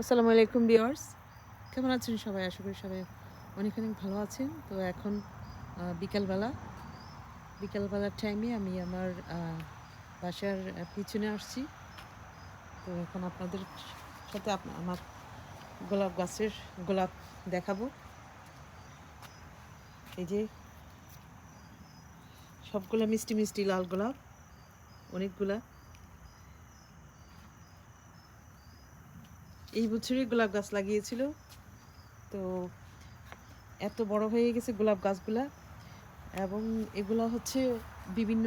আসসালামু আলাইকুম বিয়ার্স কেমন আছেন সবাই? আশা করি সবাই অনেক অনেক ভালো আছেন। তো এখন বিকালবেলা। বিকালবেলার টাইমে আমি আমার বাসার পিছনে আসছি। তো এখন আপনাদের সাথে আমার গোলাপ গাছের গোলাপ দেখাবো। এই যে, সবগুলো মিষ্টি মিষ্টি লাল গোলাপ, অনেকগুলা। এই বছরই গোলাপ গাছ লাগিয়েছিল। তো এত বড় হয়ে গেছে গোলাপ গাছগুলা এবং এগুলো হচ্ছে বিভিন্ন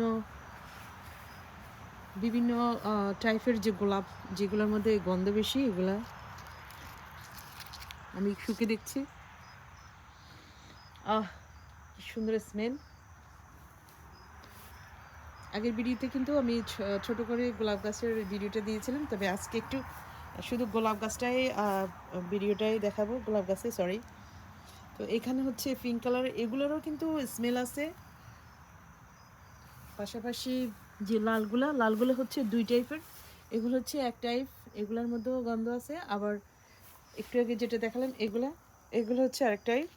বিভিন্ন টাইপের যে গোলাপ, যেগুলোর মধ্যে গন্ধ বেশি, এগুলা আমি শুকে দেখছি। আহ সুন্দর স্মেল আগের ভিডিওতে কিন্তু আমি ছোট করে গোলাপ গাছের ভিডিওটা দিয়েছিলাম, তবে আজকে একটু শুধু গোলাপ গাছটাই ভিডিওটাই দেখাবো, গোলাপ গাছে সরি তো এখানে হচ্ছে পিঙ্ক কালার এগুলোরও কিন্তু স্মেল আছে। পাশাপাশি যে লালগুলা, লালগুলো হচ্ছে দুই টাইপের এগুলো হচ্ছে এক টাইপ এগুলোর মধ্যেও গন্ধ আছে। আবার একটু আগে যেটা দেখালাম, এগুলা, এগুলো হচ্ছে আরেক টাইপ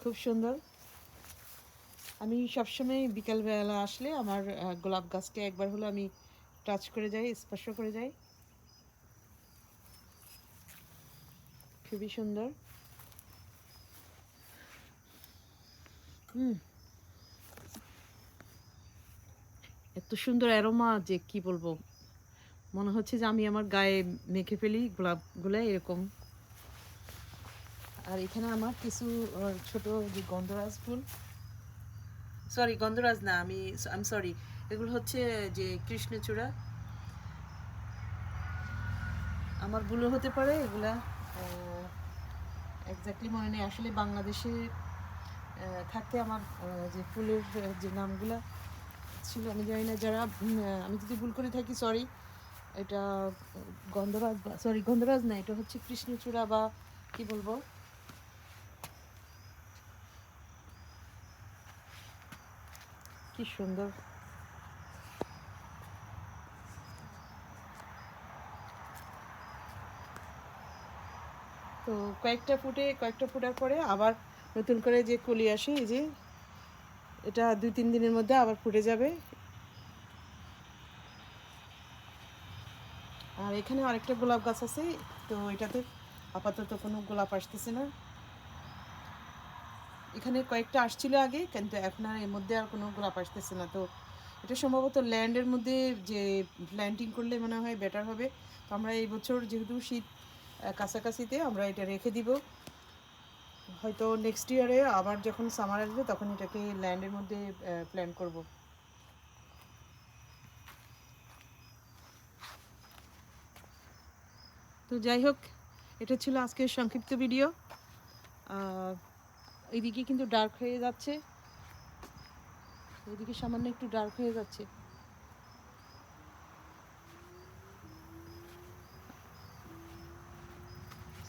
খুব সুন্দর। আমি সবসময় বিকালবেলা আসলে আমার গোলাপ গাছটা একবার হলো আমি টাচ করে যাই, স্পর্শ করে যাই। খুবই সুন্দর। হুম। এত সুন্দর অ্যারোমা যে কি বলব? মনে হচ্ছে যে আমি আমার গায়ে মেখে ফেলি, গোলাপগুলো এরকম। আর এখানে আমার কিছু ছোট যে গন্ধরাজ ফুল। সরি গন্ধরাজ না, আমি আম সরি এগুলো হচ্ছে যে কৃষ্ণচূড়া। আমার ভুলও হতে পারে, এগুলা এক্স্যাক্টলি মনে নেই। আসলে বাংলাদেশে থাকতে আমার যে ফুলের যে নামগুলা ছিল, আমি জানি না, যারা আমি যদি ভুল করে থাকি সরি এটা গন্ধরাজ বা সরি গন্ধরাজ না, এটা হচ্ছে কৃষ্ণচূড়া বা, কি বলব? কি সুন্দর। তো কয়েকটা ফুটে, কয়েকটা ফুটার পরে আবার নতুন করে যে কলি আসে, এই যে এটা দুই, তিন দিনের মধ্যে আবার ফুটে যাবে। আর এখানে আরেকটা গোলাপ গাছ আছে, তো এটাতে আপাতত কোনো গোলাপ আসতেছে না। এখানে কয়েকটা আসছিল আগে, কিন্তু এখন আর এর মধ্যে আর কোনো গোলাপ আসতেছে না। তো এটা সম্ভবত ল্যান্ডের মধ্যে যে প্ল্যান্টিং করলে মনে হয় বেটার হবে। তো আমরা এই বছর যেহেতু শীত কাছাকাছিতে আমরা এটা রেখে দিব। হয়তো নেক্সট ইয়ারে আবার যখন সামার আসবে তখন এটাকে ল্যান্ডের মধ্যে প্ল্যান করব। তো যাই হোক এটা ছিল আজকের সংক্ষিপ্ত ভিডিও আহ, এইদিকে কিন্তু ডার্ক হয়ে যাচ্ছে। ওইদিকে সামান্য একটু ডার্ক হয়ে যাচ্ছে।